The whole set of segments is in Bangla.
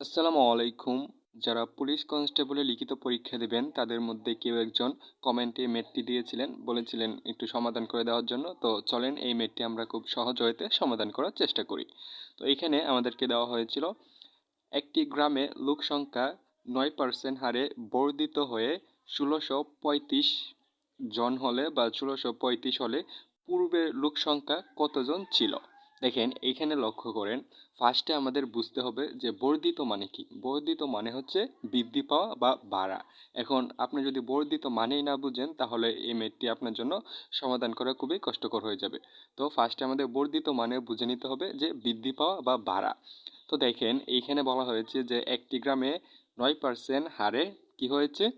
আসসালামু আলাইকুম। যারা পুলিশ কনস্টেবলে লিখিত পরীক্ষা দেবেন, তাদের মধ্যে কেউ একজন কমেন্টে মেটটি দিয়েছিলেন, বলেছিলেন একটু সমাধান করে দেওয়ার জন্য। তো চলেন, এই মেটটি আমরা খুব সহজ হইতে সমাধান করার চেষ্টা করি। তো এখানে আমাদেরকে দেওয়া হয়েছিল, একটি গ্রামে লোক সংখ্যা নয় পার্সেন্ট হারে বর্ধিত হয়ে ষোলোশো পঁয়ত্রিশ জন হলে বা ষোলোশো পঁয়ত্রিশ হলে পূর্বের লোক সংখ্যা কতজন ছিল? দেখেন, এইখানে লক্ষ্য করেন ফার্স্টে আমাদের বুঝতে হবে যে বর্ধিত মানে কি? বর্ধিত মানে হচ্ছে বৃদ্ধি পাওয়া বা বাড়া। এখন আপনি যদি বর্ধিত মানেই না বুঝেন, তাহলে এই মেটটি আপনার জন্য সমাধান করা খুবই কষ্টকর হয়ে যাবে। তো ফার্স্টে আমাদের বর্ধিত মানে বুঝে নিতে হবে যে বৃদ্ধি পাওয়া বা বাড়া। তো দেখেন, এইখানে বলা হয়েছে যে একটি গ্রামে নয় পার্সেন্ট হারে কি হয়েছে?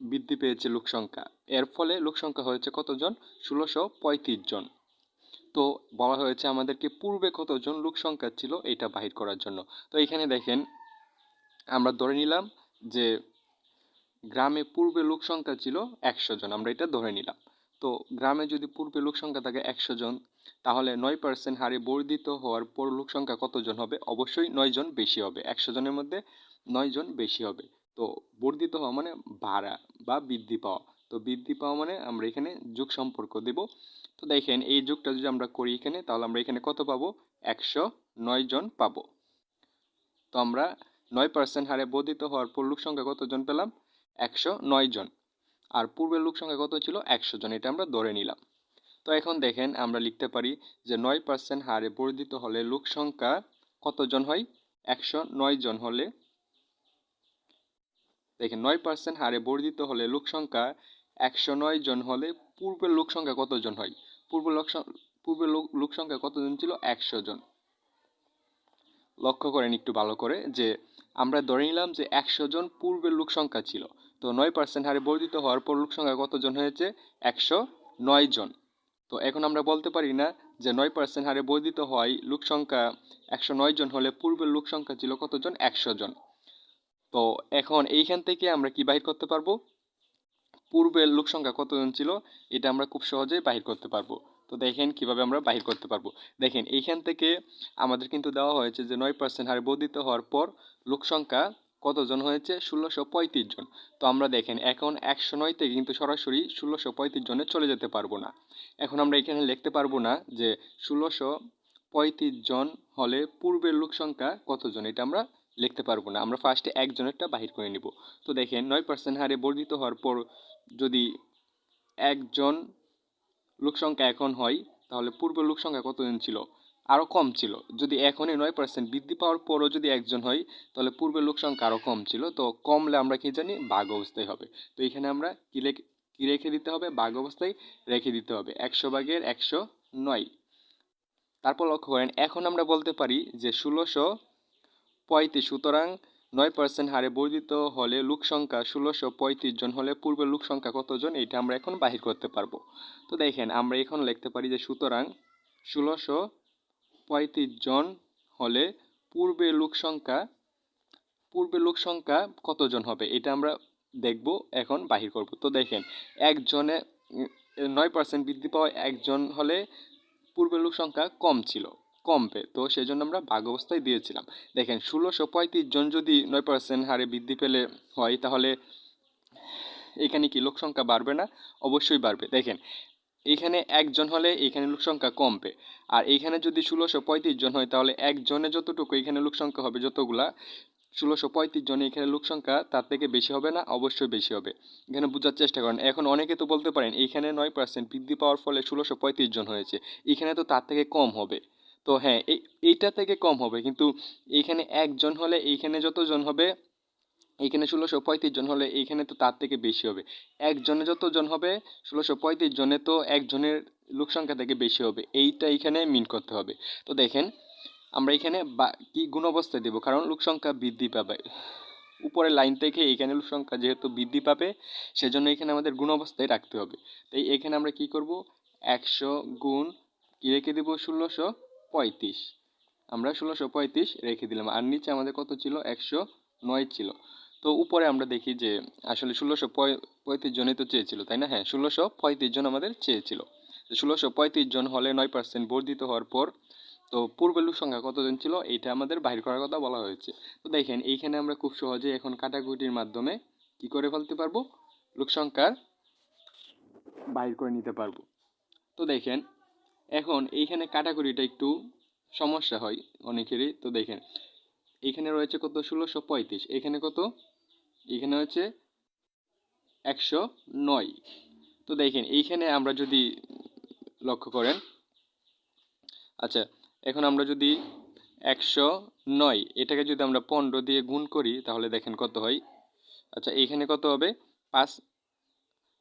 বৃদ্ধি পেয়েছে লোকসংখ্যা এর ফলে লোকসংখ্যা হয়েছে কতজন? ষোলোশো পঁয়ত্রিশ জন। তো বলা হয়েছে আমাদেরকে পূর্বে কতজন লোক সংখ্যা ছিল এটা বাহির করার জন্য। তো এখানে দেখেন, আমরা ধরে নিলাম যে গ্রামে পূর্বে লোক সংখ্যা ছিল একশো জন, আমরা এটা ধরে নিলাম। তো গ্রামে যদি পূর্বে লোক সংখ্যা থাকে একশো জন, তাহলে নয় পার্সেন্ট হারে বর্ধিত হওয়ার পর লোক সংখ্যা কতজন হবে? অবশ্যই নয় জন বেশি হবে। একশো জনের মধ্যে নয় জন বেশি হবে। তো বর্ধিত হওয়া মানে ভাড়া বা বৃদ্ধি পাওয়া। তো বৃদ্ধি পাওয়া মানে আমরা এখানে যুগ সম্পর্ক দেব। তো দেখেন, এই যুগটা যদি আমরা করি এখানে, তাহলে আমরা এখানে কত পাবো? একশো নয় জন পাবো। তো আমরা নয় পার্সেন্ট হারে বর্ধিত হওয়ার পর লোক সংখ্যা কতজন পেলাম? একশো নয় জন। আর পূর্বের লোক সংখ্যা কত ছিল? একশো জন। এটা আমরা ধরে নিলাম। তো এখন দেখেন, আমরা লিখতে পারি যে নয় পার্সেন্ট হারে বর্ধিত হলে লোক সংখ্যা কতজন হয়? একশো নয় জন হলে। দেখেন, নয় পার্সেন্ট হারে বর্ধিত হলে লোক সংখ্যা একশো নয় জন হলে পূর্বের লোক সংখ্যা কতজন হয়? পূর্ব লোক পূর্বের লোক লোক সংখ্যা কতজন ছিল? একশো জন। লক্ষ্য করেন একটু ভালো করে যে আমরা ধরে নিলাম যে একশো জন পূর্বের লোক সংখ্যা ছিল। তো নয় পার্সেন্ট হারে বর্ধিত হওয়ার পর লোক সংখ্যা কতজন হয়েছে? একশো নয় জন। তো এখন আমরা বলতে পারি না যে নয় পার্সেন্ট হারে বর্ধিত হয় লোক সংখ্যা একশো নয় জন হলে পূর্বের লোক সংখ্যা ছিল কতজন? একশো জন। তো এখন এইখান থেকে আমরা কি বাহির করতে পারব? পূর্বের লোক সংখ্যা কতজন ছিল, এটা আমরা খুব সহজেই বাহির করতে পারব। তো দেখেন কীভাবে আমরা বাহির করতে পারব। দেখেন, এইখান থেকে আমাদের কিন্তু দেওয়া হয়েছে যে নয় পার্সেন্ট হারে বর্ধিত হওয়ার পর লোক সংখ্যা কতজন হয়েছে? ষোলোশো পঁয়ত্রিশ জন। তো আমরা দেখেন, এখন একশো নয় থেকে কিন্তু সরাসরি ষোলোশো পঁয়ত্রিশ জনে চলে যেতে পারব না। এখন আমরা এখানে লিখতে পারব না যে ষোলোশো পঁয়ত্রিশ জন হলে পূর্বের লোক সংখ্যা কতজন, এটা আমরা লিখতে পারব না। আমরা ফার্স্টে একজনেরটা বাহির করে নিব। তো দেখেন, নয় পার্সেন্ট হারে বর্ধিত হওয়ার পর যদি একজন লোক সংখ্যা এখন হয়, তাহলে পূর্ব লোক সংখ্যা কতজন ছিল? আরও কম ছিল। যদি এখনই নয় পার্সেন্ট বৃদ্ধি পাওয়ার পরও যদি একজন হয়, তাহলে পূর্বের লোক সংখ্যা আরও কম ছিল। তো কমলে আমরা কি জানি? বাঘ অবস্থায় হবে। তো এখানে আমরা কী লেখে, কী রেখে দিতে হবে? বাঘ অবস্থায় রেখে দিতে হবে। একশো বাঘের একশো নয়। তারপর লক্ষ্য করেন, এখন আমরা বলতে পারি যে ষোলোশো পঁয়ত্রিশ, সুতরাং নয় পার্সেন্ট হারে বর্ধিত হলে লোক সংখ্যা ষোলোশো পঁয়ত্রিশ জন হলে পূর্বের লোক সংখ্যা কতজন? এটা আমরা এখন বাহির করতে পারব। তো দেখেন, আমরা এখন লিখতে পারি যে সুতরাং ষোলোশো পঁয়ত্রিশ জন হলে পূর্বে লোক সংখ্যা পূর্বে লোক সংখ্যা কতজন হবে? এটা আমরা দেখব এখন বাহির করব। তো দেখেন, একজনে নয় পার্সেন্ট বৃদ্ধি পাওয়া একজন হলে পূর্বের লোক সংখ্যা কম ছিল। কমবে। তো সেই জন্য আমরা ভাগ অবস্থায় দিয়েছিলাম। দেখেন, ষোলোশো পঁয়ত্রিশ জন যদি নয় পার্সেন্ট হারে বৃদ্ধি পেলে হয়, তাহলে এখানে কি লোক সংখ্যা বাড়বে না? অবশ্যই বাড়বে। দেখেন, এখানে একজন হলে এখানে লোক সংখ্যা কমবে। আর এখানে যদি ষোলোশো পঁয়ত্রিশ জন হয়, তাহলে একজনে যতটুকু এখানে লোক সংখ্যা হবে, যতগুলা, ষোলোশো পঁয়ত্রিশ জনে এখানে লোক সংখ্যা তার থেকে বেশি হবে না? অবশ্যই বেশি হবে। এখানে বোঝার চেষ্টা করেন, এখন অনেকে তো বলতে পারেন এইখানে নয় পার্সেন্ট বৃদ্ধি পাওয়ার ফলে ষোলোশো পঁয়ত্রিশ জন হয়েছে। এখানে তো তার থেকে কম হবে। তো হ্যাঁ এই, এইটা থেকে কম হবে। কিন্তু এইখানে একজন হলে এইখানে যতজন হবে, এইখানে ষোলোশো পঁয়ত্রিশ জন হলে এইখানে তো তার থেকে বেশি হবে। একজনে যতজন হবে, ষোলোশো পঁয়ত্রিশ জনে তো একজনের লোক সংখ্যা থেকে বেশি হবে। এইটা এখানে মিন করতে হবে। তো দেখেন, আমরা এখানে বা, কি গুণ অবস্থায় দেবো? কারণ লোক সংখ্যা বৃদ্ধি পাবে। উপরের লাইন থেকে এখানে লোক সংখ্যা যেহেতু বৃদ্ধি পাবে, সেজন্য এখানে আমাদের গুণ অবস্থায় রাখতে হবে। তাই এখানে আমরা কি করব? একশো গুণ কী রেখে দেবো? ষোলোশো। পঁয়ত্রিশ। আমরা ষোলোশো পঁয়ত্রিশ রেখে দিলাম। আর নিচে আমাদের কত ছিল? একশো নয় ছিল। তো উপরে আমরা দেখি যে আসলে ষোলোশো পঁয়ত্রিশ জনই তো চেয়েছিল, তাই না? হ্যাঁ ষোলোশো পঁয়ত্রিশ জন আমাদের চেয়েছিল। ষোলোশো পঁয়ত্রিশ জন হলে নয় পার্সেন্ট বর্ধিত হওয়ার পর, তো পূর্বের সংখ্যা কতজন ছিল? এইটা আমাদের বাইর করার কথা বলা হয়েছে। তো দেখেন, এইখানে আমরা খুব সহজে এখন কাটাকুটির মাধ্যমে কি করে ফেলতে পারব? লোক সংখ্যার বাইর করে নিতে পারব। তো দেখেন এখন এইখানে কাটাকুটিটা একটু সমস্যা হয় অনেকেরই। তো দেখেন, এখানে রয়েছে কত? ষোলোশো পঁয়ত্রিশ। এখানে কত? এখানে হচ্ছে একশো নয়। তো দেখেন, এইখানে আমরা যদি লক্ষ্য করেন আচ্ছা এখন আমরা যদি একশো নয়, এটাকে যদি আমরা পনেরো দিয়ে গুণ করি, তাহলে দেখেন কত হয়? আচ্ছা এইখানে কত হবে? পাঁচ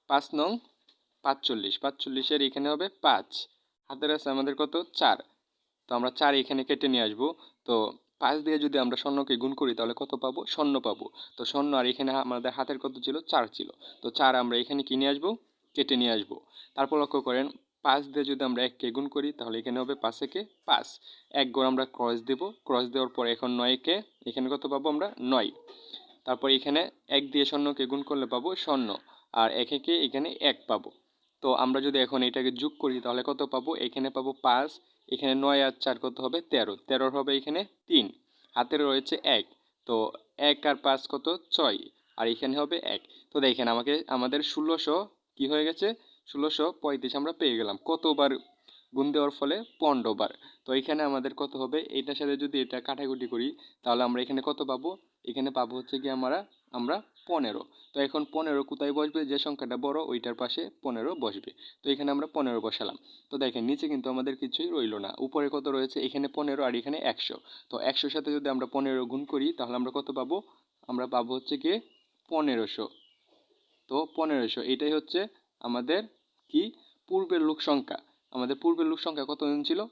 পাঁচ নং পাঁচচল্লিশ। পাঁচচল্লিশের এখানে হবে পাঁচ। হাতের আছে আমাদের কত? চার। তো আমরা চার এখানে কেটে নিয়ে আসব। তো পাঁচ দিয়ে যদি আমরা স্বর্ণকে গুণ করি, তাহলে কত পাবো? স্বর্ণ পাবো। তো স্বর্ণ আর এখানে আমাদের হাতের কত ছিল? চার ছিল। তো চার আমরা এখানে কিনে আসব? কেটে নিয়ে আসব। তারপর লক্ষ্য করেন, পাঁচ দিয়ে যদি আমরা এককে গুণ করি, তাহলে এখানে হবে পাঁচ একে পাঁচ। এক গড় আমরা ক্রস দেব। ক্রস দেওয়ার পর এখন নয়কে এখানে কত পাবো আমরা? নয়। তারপর এখানে এক দিয়ে স্বর্ণকে গুণ করলে পাবো স্বর্ণ। আর এক একে এখানে এক পাবো। তো আমরা যদি এখন এটাকে যোগ করি, তাহলে কত পাবো? এখানে পাবো পাঁচ, এখানে নয় আর চার কত হবে? তেরো। তেরোর হবে এখানে তিন। হাতে রয়েছে এক। তো এক আর পাঁচ কত? ছয়। আর এখানে হবে এক। তো দেখেন আমাকে, আমাদের ষোলোশো কি হয়ে গেছে? ষোলোশো পঁয়ত্রিশ আমরা পেয়ে গেলাম। কতবার গুণ দেওয়ার ফলে পনেরো বার। তো এখানে আমাদের কত হবে? এটার সাথে যদি এটা কাটাকুটি করি, তাহলে আমরা এখানে কত পাবো? এখানে পাবো হচ্ছে কি আমরা আমরা পনেরো। তো এখন পনেরো কোথায় বসবে? যে সংখ্যাটা বড়, ওইটার পাশে পনেরো বসবে। তো এখানে আমরা পনেরো বসালাম। তো দেখেন, নিচে কিন্তু আমাদের কিছুই রইল না। উপরে কত রয়েছে? এখানে পনেরো আর এখানে একশো। তো একশোর সাথে যদি আমরা পনেরো গুণ করি, তাহলে আমরা কত পাবো? আমরা পাবো হচ্ছে কি পনেরোশো। তো পনেরোশো, এটাই হচ্ছে আমাদের কি? পূর্বের লোক সংখ্যা। আমাদের পূর্বের লোক সংখ্যা কতজন ছিল?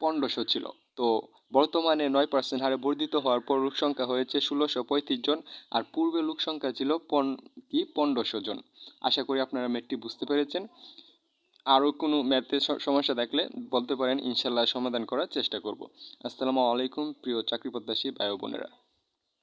পনেরোশো ছিল। তো বর্তমানে নয় পার্সেন্ট হারে বর্ধিত হওয়ার পর লোকসংখ্যা হয়েছে ষোলোশো পঁয়ত্রিশ জন, আর পূর্বে লোকসংখ্যা ছিল পন, কি, পনেরোশো জন। আশা করি আপনারা ম্যাথটি বুঝতে পেরেছেন। আরও কোনো ম্যাথের সমস্যা থাকলে বলতে পারেন ইনশাল্লাহ সমাধান করার চেষ্টা করব। আসসালামু আলাইকুম, প্রিয় চাকরি প্রত্যাশী ভাই বোনেরা।